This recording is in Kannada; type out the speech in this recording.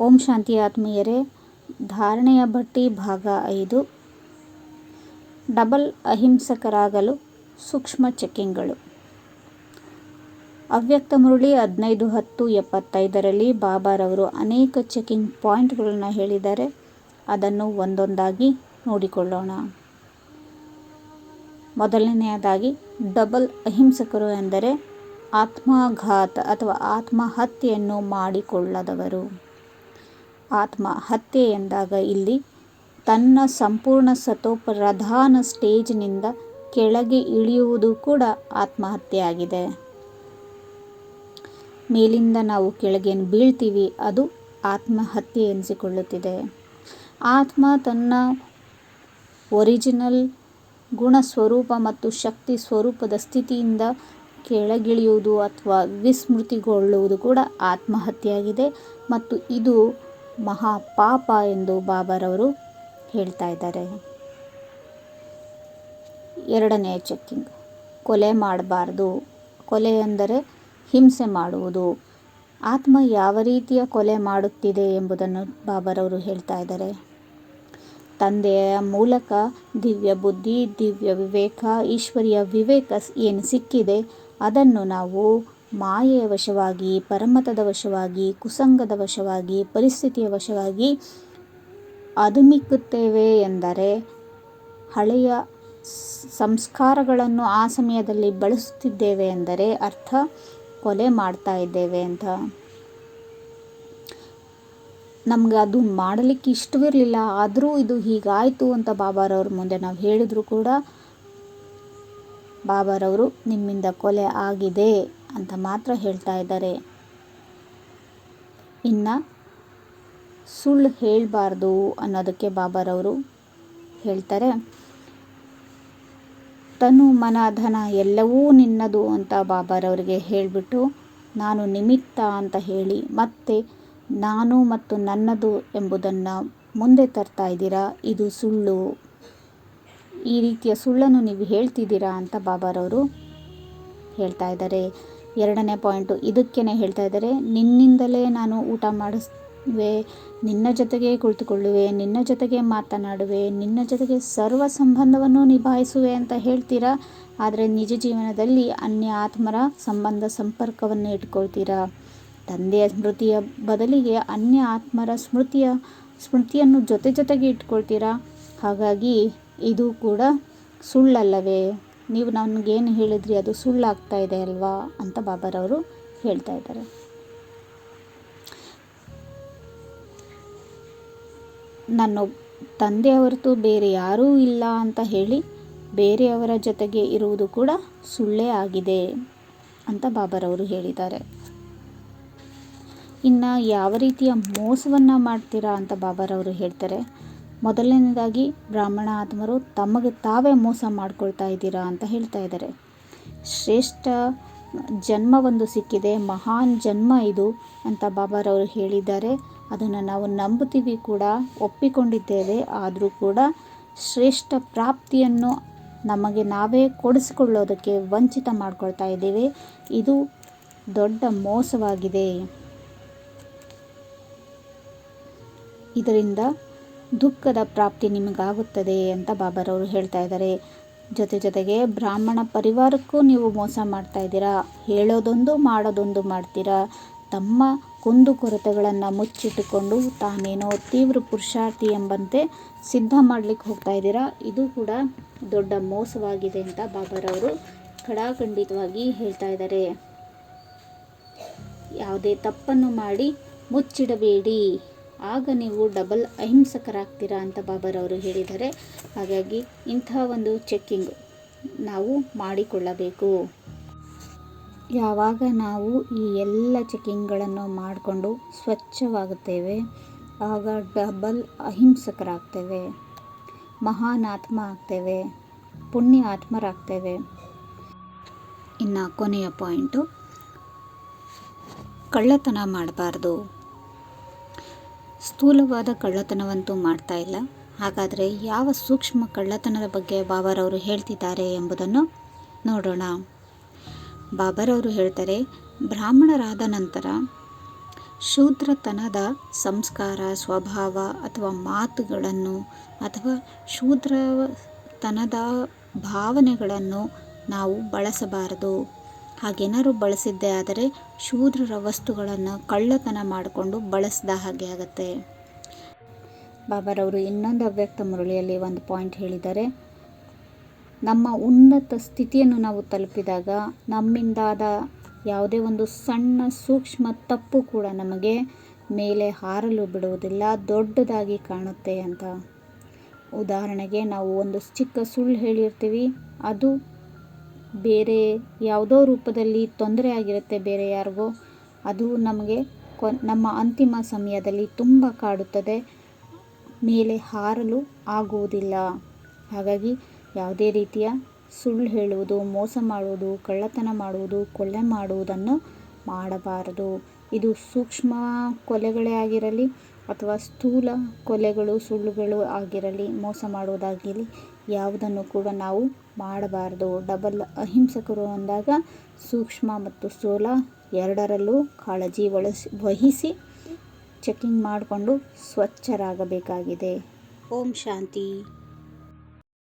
ಓಂ ಶಾಂತಿ ಆತ್ಮೀಯರೇ, ಧಾರಣೆಯ ಭಟ್ಟಿ ಭಾಗ ಐದು. ಡಬಲ್ ಅಹಿಂಸಕರಾಗಲು ಸೂಕ್ಷ್ಮ ಚೆಕ್ಕಿಂಗ್ಗಳು. ಅವ್ಯಕ್ತ ಮುರುಳಿ ಹದಿನೈದು ಹತ್ತು ಎಪ್ಪತ್ತೈದರಲ್ಲಿ ಬಾಬಾರವರು ಅನೇಕ ಚೆಕಿಂಗ್ ಪಾಯಿಂಟ್ಗಳನ್ನು ಹೇಳಿದ್ದಾರೆ ಅದನ್ನು ಒಂದೊಂದಾಗಿ ನೋಡಿಕೊಳ್ಳೋಣ. ಮೊದಲನೆಯದಾಗಿ, ಡಬಲ್ ಅಹಿಂಸಕರು ಎಂದರೆ ಆತ್ಮಘಾತ ಅಥವಾ ಆತ್ಮಹತ್ಯೆಯನ್ನು ಮಾಡಿಕೊಳ್ಳದವರು. ಆತ್ಮಹತ್ಯೆ ಎಂದಾಗ ಇಲ್ಲಿ ತನ್ನ ಸಂಪೂರ್ಣ ಸತೋಪ್ರಧಾನ ಸ್ಟೇಜ್ನಿಂದ ಕೆಳಗೆ ಇಳಿಯುವುದು ಕೂಡ ಆತ್ಮಹತ್ಯೆಯಾಗಿದೆ. ಮೇಲಿಂದ ನಾವು ಕೆಳಗೆ ಬೀಳ್ತೀವಿ, ಅದು ಆತ್ಮಹತ್ಯೆ ಎನಿಸಿಕೊಳ್ಳುತ್ತಿದೆ. ಆತ್ಮ ತನ್ನ ಒರಿಜಿನಲ್ ಗುಣ ಸ್ವರೂಪ ಮತ್ತು ಶಕ್ತಿ ಸ್ವರೂಪದ ಸ್ಥಿತಿಯಿಂದ ಕೆಳಗಿಳಿಯುವುದು ಅಥವಾ ವಿಸ್ಮೃತಿಗೊಳ್ಳುವುದು ಕೂಡ ಆತ್ಮಹತ್ಯೆಯಾಗಿದೆ ಮತ್ತು ಇದು ಮಹಾಪಾಪ ಎಂದು ಬಾಬಾರವರು ಹೇಳ್ತಾ ಇದ್ದಾರೆ. ಎರಡನೆಯ ಚೆಕ್ಕಿಂಗ್. ಕೊಲೆ ಮಾಡಬಾರ್ದು. ಕೊಲೆ ಎಂದರೆ ಹಿಂಸೆ ಮಾಡುವುದು. ಆತ್ಮ ಯಾವ ರೀತಿಯ ಕೊಲೆ ಮಾಡುತ್ತಿದೆ ಎಂಬುದನ್ನು ಬಾಬಾರವರು ಹೇಳ್ತಾ ಇದ್ದಾರೆ. ತಂದೆಯ ಮೂಲಕ ದಿವ್ಯ ಬುದ್ಧಿ, ದಿವ್ಯ ವಿವೇಕ, ಈಶ್ವರಿಯ ವಿವೇಕ ಏನು ಸಿಕ್ಕಿದೆ ಅದನ್ನು ನಾವು ಮಾಯೆಯ ವಶವಾಗಿ, ಪರಮತದ ವಶವಾಗಿ, ಕುಸಂಗದ ವಶವಾಗಿ, ಪರಿಸ್ಥಿತಿಯ ವಶವಾಗಿ ಅದುಮಿಕ್ಕುತ್ತೇವೆ ಎಂದರೆ ಹಳೆಯ ಸಂಸ್ಕಾರಗಳನ್ನು ಆ ಸಮಯದಲ್ಲಿ ಬಳಸುತ್ತಿದ್ದೇವೆ ಎಂದರೆ ಅರ್ಥ ಕೊಲೆ ಮಾಡ್ತಾ ಇದ್ದೇವೆ ಅಂತ. ನಮ್ಗೆ ಅದು ಮಾಡಲಿಕ್ಕೆ ಇಷ್ಟವಿರಲಿಲ್ಲ ಆದರೂ ಇದು ಹೀಗಾಯಿತು ಅಂತ ಬಾಬಾರವ್ರ ಮುಂದೆ ನಾವು ಹೇಳಿದರೂ ಕೂಡ ಬಾಬಾರವರು ನಿಮ್ಮಿಂದ ಕೊಲೆ ಆಗಿದೆ. ಅಂತ ಮಾತ್ರ ಹೇಳ್ತಾ ಇದ್ದಾರೆ. ಇನ್ನು ಸುಳ್ಳು ಹೇಳಬಾರ್ದು ಅನ್ನೋದಕ್ಕೆ ಬಾಬಾರವರು ಹೇಳ್ತಾರೆ. ತನು ಮನ ಧನ ಎಲ್ಲವೂ ನಿನ್ನದು ಅಂತ ಬಾಬಾರವರಿಗೆ ಹೇಳಿಬಿಟ್ಟು ನಾನು ನಿಮಿತ್ತ ಅಂತ ಹೇಳಿ ಮತ್ತೆ ನಾನು ಮತ್ತು ನನ್ನದು ಎಂಬುದನ್ನು ಮುಂದೆ ತರ್ತಾ ಇದ್ದೀರಾ? ಇದು ಸುಳ್ಳು. ಈ ರೀತಿಯ ಸುಳ್ಳನ್ನು ನೀವು ಹೇಳ್ತಿದ್ದೀರಾ ಅಂತ ಬಾಬಾರವರು ಹೇಳ್ತಾ ಇದ್ದಾರೆ. ಎರಡನೇ ಪಾಯಿಂಟು. ಇದಕ್ಕೇ ಹೇಳ್ತಾ ಇದ್ದಾರೆ, ನಿನ್ನಿಂದಲೇ ನಾನು ಊಟ ಮಾಡಿಸುವೆ ನಿನ್ನ ಜೊತೆಗೆ ಕುಳಿತುಕೊಳ್ಳುವೆ, ನಿನ್ನ ಜೊತೆಗೆ ಮಾತನಾಡುವೆ, ನಿನ್ನ ಜೊತೆಗೆ ಸರ್ವ ಸಂಬಂಧವನ್ನು ನಿಭಾಯಿಸುವೆ ಅಂತ ಹೇಳ್ತೀರಾ? ಆದರೆ ನಿಜ ಜೀವನದಲ್ಲಿ ಅನ್ಯ ಆತ್ಮರ ಸಂಬಂಧ ಸಂಪರ್ಕವನ್ನು ಇಟ್ಕೊಳ್ತೀರಾ? ತಂದೆಯ ಸ್ಮೃತಿಯ ಬದಲಿಗೆ ಅನ್ಯ ಆತ್ಮರ ಸ್ಮೃತಿಯ, ಸ್ಮೃತಿಯನ್ನು ಜೊತೆ ಜೊತೆಗೆ ಇಟ್ಕೊಳ್ತೀರಾ? ಹಾಗಾಗಿ ಇದು ಕೂಡ ಸುಳ್ಳಲ್ಲವೇ? ನೀವು ನನಗೇನು ಹೇಳಿದ್ರಿ ಅದು ಸುಳ್ಳಾಗ್ತಾ ಇದೆ ಅಲ್ವಾ ಅಂತ ಬಾಬಾರವರು ಹೇಳ್ತಾ ಇದ್ದಾರೆ. ನನ್ನ ತಂದೆಯವರತು ಬೇರೆ ಯಾರೂ ಇಲ್ಲ ಅಂತ ಹೇಳಿ ಬೇರೆಯವರ ಜೊತೆಗೆ ಇರುವುದು ಕೂಡ ಸುಳ್ಳೇ ಆಗಿದೆ ಅಂತ ಬಾಬಾರವರು ಹೇಳಿದ್ದಾರೆ. ಇನ್ನು ಯಾವ ರೀತಿಯ ಮೋಸವನ್ನು ಮಾಡ್ತೀರಾ ಅಂತ ಬಾಬಾರವರು ಹೇಳ್ತಾರೆ. ಮೊದಲನೇದಾಗಿ ಬ್ರಾಹ್ಮಣ ಆತ್ಮರು ತಮಗೆ ತಾವೇ ಮೋಸ ಮಾಡ್ಕೊಳ್ತಾ ಇದ್ದೀರಾ ಅಂತ ಹೇಳ್ತಾ ಇದ್ದಾರೆ. ಶ್ರೇಷ್ಠ ಜನ್ಮ ಒಂದು ಸಿಕ್ಕಿದೆ, ಮಹಾನ್ ಜನ್ಮ ಇದು ಅಂತ ಬಾಬಾರವರು ಹೇಳಿದ್ದಾರೆ. ಅದನ್ನು ನಾವು ನಂಬುತ್ತೀವಿ ಕೂಡ, ಒಪ್ಪಿಕೊಂಡಿದ್ದೇವೆ. ಆದರೂ ಕೂಡ ಶ್ರೇಷ್ಠ ಪ್ರಾಪ್ತಿಯನ್ನು ನಮಗೆ ನಾವೇ ಕೊಡಿಸಿಕೊಳ್ಳೋದಕ್ಕೆ ವಂಚಿತ ಮಾಡ್ಕೊಳ್ತಾ ಇದ್ದೇವೆ. ಇದು ದೊಡ್ಡ ಮೋಸವಾಗಿದೆ. ಇದರಿಂದ ದುಃಖದ ಪ್ರಾಪ್ತಿ ನಿಮಗಾಗುತ್ತದೆ ಅಂತ ಬಾಬಾರವರು ಹೇಳ್ತಾ ಇದ್ದಾರೆ. ಜೊತೆ ಜೊತೆಗೆ ಬ್ರಾಹ್ಮಣ ಪರಿವಾರಕ್ಕೂ ನೀವು ಮೋಸ ಮಾಡ್ತಾ ಇದ್ದೀರಾ? ಹೇಳೋದೊಂದು ಮಾಡೋದೊಂದು ಮಾಡ್ತೀರಾ? ತಮ್ಮ ಕುಂದು ಕೊರತೆಗಳನ್ನು ಮುಚ್ಚಿಟ್ಟುಕೊಂಡು ತಾನೇನೋ ತೀವ್ರ ಪುರುಷಾರ್ಥಿ ಎಂಬಂತೆ ಸಿದ್ಧ ಮಾಡಲಿಕ್ಕೆ ಹೋಗ್ತಾ ಇದ್ದೀರಾ? ಇದು ಕೂಡ ದೊಡ್ಡ ಮೋಸವಾಗಿದೆ ಅಂತ ಬಾಬಾರವರು ಖಡಾಖಂಡಿತವಾಗಿ ಹೇಳ್ತಾ ಇದ್ದಾರೆ. ಯಾವುದೇ ತಪ್ಪನ್ನು ಮಾಡಿ ಮುಚ್ಚಿಡಬೇಡಿ. ಆಗ ನೀವು ಡಬಲ್ ಅಹಿಂಸಕರಾಗ್ತೀರಾ ಅಂತ ಬಾಬಾರವರು ಹೇಳಿದ್ದಾರೆ. ಹಾಗಾಗಿ ಇಂತಹ ಒಂದು ಚೆಕ್ಕಿಂಗ್ ನಾವು ಮಾಡಿಕೊಳ್ಳಬೇಕು. ಯಾವಾಗ ನಾವು ಈ ಎಲ್ಲ ಚೆಕ್ಕಿಂಗ್ಗಳನ್ನು ಮಾಡಿಕೊಂಡು ಸ್ವಚ್ಛವಾಗುತ್ತೇವೆ, ಆಗ ಡಬಲ್ ಅಹಿಂಸಕರಾಗ್ತೇವೆ, ಮಹಾನ್ ಆತ್ಮ ಆಗ್ತೇವೆ, ಪುಣ್ಯ ಆತ್ಮರಾಗ್ತೇವೆ. ಇನ್ನು ಕೊನೆಯ ಪಾಯಿಂಟು, ಕಳ್ಳತನ ಮಾಡಬಾರ್ದು. ಸ್ಥೂಲವಾದ ಕಳ್ಳತನವಂತೂ ಮಾಡ್ತಾ ಇಲ್ಲ. ಹಾಗಾದರೆ ಯಾವ ಸೂಕ್ಷ್ಮ ಕಳ್ಳತನದ ಬಗ್ಗೆ ಬಾಬಾರವರು ಹೇಳ್ತಿದ್ದಾರೆ ಎಂಬುದನ್ನು ನೋಡೋಣ. ಬಾಬಾರವರು ಹೇಳ್ತಾರೆ, ಬ್ರಾಹ್ಮಣರಾದ ನಂತರ ಶೂದ್ರತನದ ಸಂಸ್ಕಾರ, ಸ್ವಭಾವ ಅಥವಾ ಮಾತುಗಳನ್ನು ಅಥವಾ ಶೂದ್ರತನದ ಭಾವನೆಗಳನ್ನು ನಾವು ಬಳಸಬಾರದು. ಹಾಗೇನಾದ್ರು ಬಳಸಿದ್ದೇ ಆದರೆ ಶೂದ್ರರ ವಸ್ತುಗಳನ್ನು ಕಳ್ಳತನ ಮಾಡಿಕೊಂಡು ಬಳಸಿದ ಹಾಗೆ ಆಗುತ್ತೆ. ಬಾಬಾರವರು ಇನ್ನೊಂದು ಅವ್ಯಕ್ತ ಮುರಳಿಯಲ್ಲಿ ಒಂದು ಪಾಯಿಂಟ್ ಹೇಳಿದ್ದಾರೆ. ನಮ್ಮ ಉನ್ನತ ಸ್ಥಿತಿಯನ್ನು ನಾವು ತಲುಪಿದಾಗ ನಮ್ಮಿಂದಾದ ಯಾವುದೇ ಒಂದು ಸಣ್ಣ ಸೂಕ್ಷ್ಮ ತಪ್ಪು ಕೂಡ ನಮಗೆ ಮೇಲೆ ಹಾರಲು ಬಿಡುವುದಿಲ್ಲ, ದೊಡ್ಡದಾಗಿ ಕಾಣುತ್ತೆ ಅಂತ. ಉದಾಹರಣೆಗೆ ನಾವು ಒಂದು ಚಿಕ್ಕ ಸುಳ್ಳು ಹೇಳಿರ್ತೀವಿ, ಅದು ಬೇರೆ ಯಾವುದೋ ರೂಪದಲ್ಲಿ ತೊಂದರೆ ಆಗಿರುತ್ತೆ ಬೇರೆ ಯಾರಿಗೋ, ಅದು ನಮಗೆ ಕೊ ನಮ್ಮ ಅಂತಿಮ ಸಮಯದಲ್ಲಿ ತುಂಬ ಕಾಡುತ್ತದೆ. ಮೇಲೆ ಹಾರಲು ಆಗುವುದಿಲ್ಲ. ಹಾಗಾಗಿ ಯಾವುದೇ ರೀತಿಯ ಸುಳ್ಳು ಹೇಳುವುದು, ಮೋಸ ಮಾಡುವುದು, ಕಳ್ಳತನ ಮಾಡುವುದು, ಕೊಲೆ ಮಾಡುವುದನ್ನು ಮಾಡಬಾರದು. ಇದು ಸೂಕ್ಷ್ಮ ಕೊಲೆಗಳೇ ಆಗಿರಲಿ ಅಥವಾ ಸ್ಥೂಲ ಕೊಲೆಗಳು, ಸುಳ್ಳುಗಳು ಆಗಿರಲಿ, ಮೋಸ ಮಾಡುವುದಾಗಿರಲಿ ಯಾವುದನ್ನು ಕೂಡ ನಾವು ಮಾಡಬಾರದು. ಡಬಲ್ ಅಹಿಂಸಕರು ಅಂದಾಗ ಸೂಕ್ಷ್ಮ ಮತ್ತು ಸ್ಥೂಲ ಎರಡರಲ್ಲೂ ಕಾಳಜಿ ವಹಿಸಿ ವಹಿಸಿ ಚೆಕಿಂಗ್ ಮಾಡಿಕೊಂಡು ಸ್ವಚ್ಛರಾಗಬೇಕಾಗಿದೆ. ಓಂ ಶಾಂತಿ.